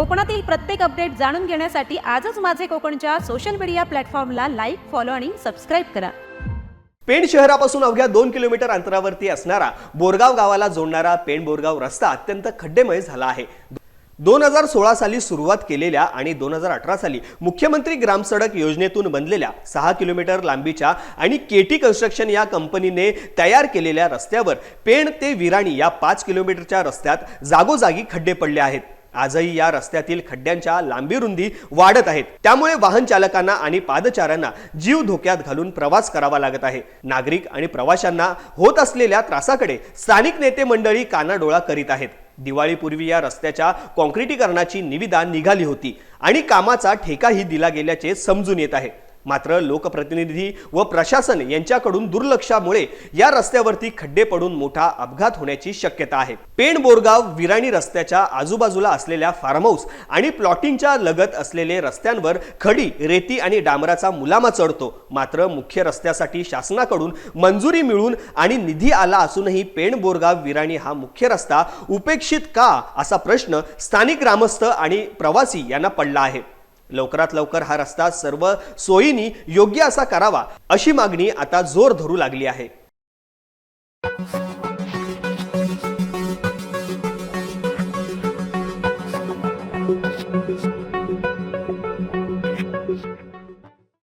कोकणातील प्रत्येक अपडेट जाणून घेण्यासाठी आजच माझे कोकणच्या सोशल मीडिया प्लॅटफॉर्मला लाईक फॉलो आणि सबस्क्राईब करा. पेण शहरापासून अवघ्या दोन किलोमीटर अंतरावरती असणारा बोरगाव गावाला जोडणारा पेण बोरगाव रस्ता अत्यंत खड्डेमय झाला आहे. दोन हजार सोळा साली सुरुवात केलेल्या आणि दोन हजार अठरा साली मुख्यमंत्री ग्रामसडक योजनेतून बनलेल्या सहा किलोमीटर लांबीच्या आणि केटी कन्स्ट्रक्शन या कंपनीने तयार केलेल्या रस्त्यावर पेण ते विराणी या पाच किलोमीटरच्या रस्त्यात जागोजागी खड्डे पडले आहेत. आजही या रस्त्यातील खड्ड्यांच्या लांबी रुंदी वाढत आहेत. त्यामुळे वाहन चालकांना आणि पादचाऱ्यांना जीव धोक्यात घालून प्रवास करावा लागत आहे. नागरिक आणि प्रवाशांना होत असलेल्या त्रासाकडे स्थानिक नेते मंडळी कानाडोळा करीत आहेत. दिवाळीपूर्वी या रस्त्याच्या कॉन्क्रिटीकरणाची निविदा निघाली होती आणि कामाचा ठेकाही दिला गेल्याचे समजून येत आहे. मात्र लोकप्रतिनिधी व प्रशासन यांच्याकडून दुर्लक्षामुळे या रस्त्यावरती खड्डे पडून मोठा अपघात होण्याची शक्यता आहे. पेण बोरगाव विराणी रस्त्याच्या आजूबाजूला असलेल्या फार्म हाऊस आणि प्लॉटिंगच्या लगत असलेले रस्त्यांवर खडी रेती आणि डांबराचा मुलामा चढतो. मात्र मुख्य रस्त्यासाठी शासनाकडून मंजुरी मिळून आणि निधी आला असूनही पेण बोरगाव विराणी हा मुख्य रस्ता उपेक्षित का असा प्रश्न स्थानिक ग्रामस्थ आणि प्रवासी यांना पडला आहे. लवकरात लवकर हा रस्ता सर्व सोयीनी योग्य असा करावा अशी मागणी आता जोर धरू लागली आहे.